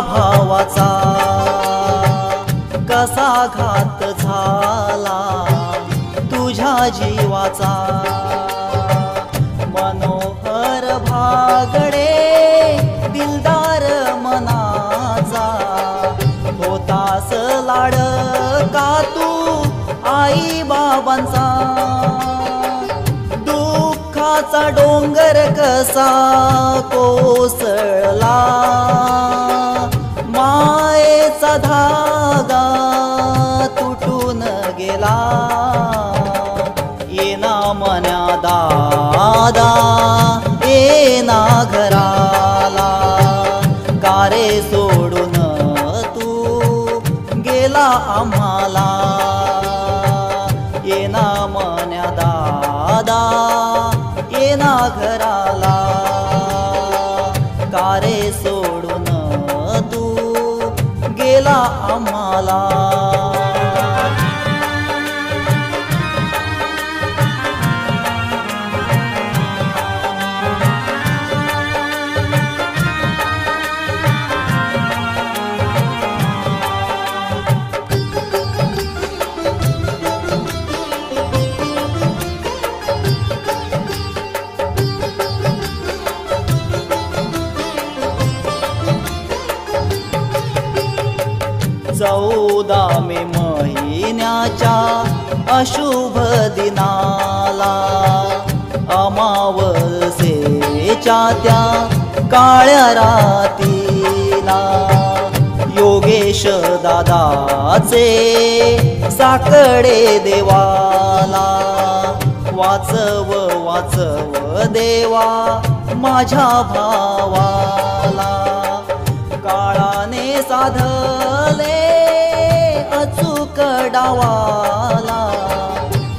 भावाचा कसा घात झाला तुझ्या जीवाचा? मनोहर भागडे दिलदार मनाचा होतास लाड का तू आई बाबांचा? दुःखाचा डोंगर कसा कोसळला? धागा तुटून गेला. येना मना दादा येना घराला. कारे सोडून तू गेला आम्हाला? येना मन्या दादा येना घराला. केला आम्हाला. दिनाच्या अशुभ दिनाला अमावसेच्या त्या काळ्या रातीला योगेश दादाचे साकडे देवाला वाचव वाचव देवा माझ्या भावाला. काळाने साधले अचू गावाला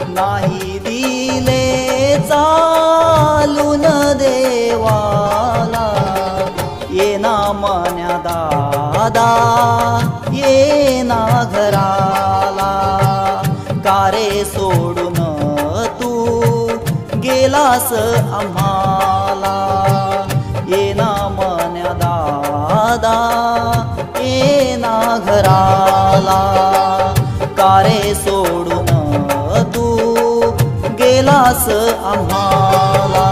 नाही दिले चालून देवाला. येना मान्या दादा येना घराला. कारे सोडून तू गेलास आम्हाला? येना मान्या दादा येना घराला. कारे सोडून तू गेलास आम्हाला.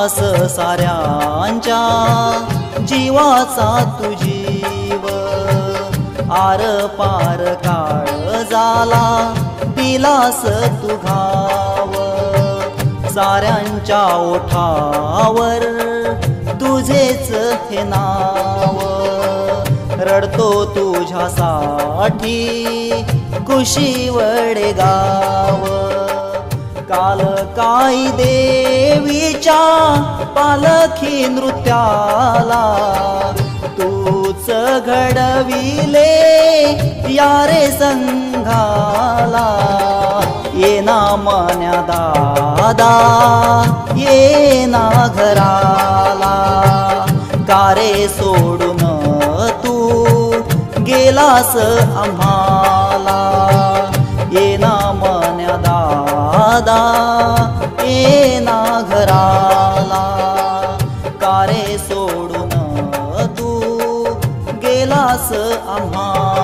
आस साऱ्यांच्या जीवाचा तुजीव आर पार काळ झाला दिलास तुघाव साऱ्यांच्या ओठावर तुझेच हे नाव. रडतो तुझ्यासाठी खुशी वडे गाव काल काय देवीच्या पालखी नृत्याला तूच घडविले यारे संघाला. येना मान्या दादा येना घराला. कारे सोडून तू गेलास आम्हाला? दादा येना घराला कारे सोडून तू गेलास आम्हा?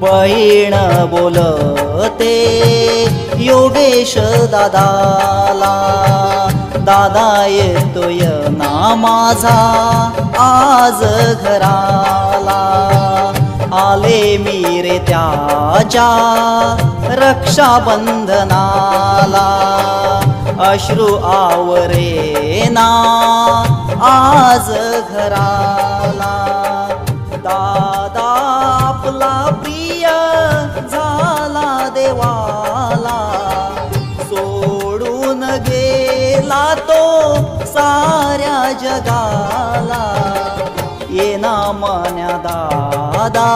बहीण बोलते योगेश दादाला दादा येतोय ना माझा आज घराला. आले मी रे त्याच्या रक्षाबंधनाला. अश्रू आवरे ना आज घराला. या जगाला. येना मान्या दादा.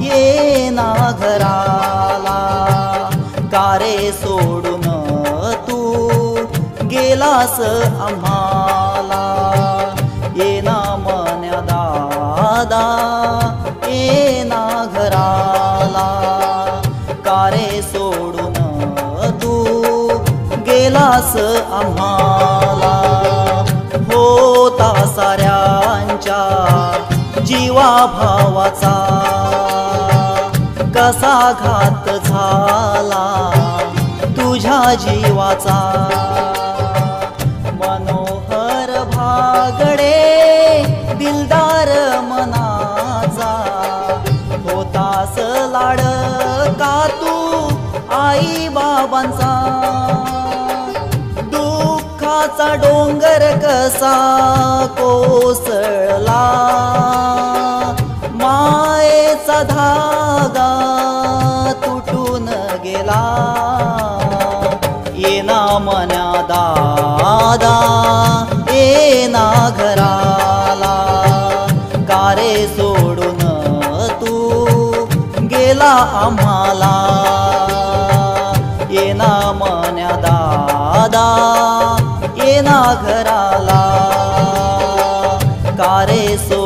येना घराला. कारे सोडून तू गेलास आम्हाला? येना मान्या दादा. येना घराला. कारे सोडून तू गेलास आम्हाला? जीवा भावाचा कसा घात झाला तुझ्या जीवाचा? मनोहर भागडे दिलदार मनाचा होतास लाड का तू आई बाबांचा? दुःखाचा डोंगर कसा कोसळला? मन्या दादा येना घराला कारे सोडून तू गेला आम्हाला. येना मन्या दादा येना घराला कारे सो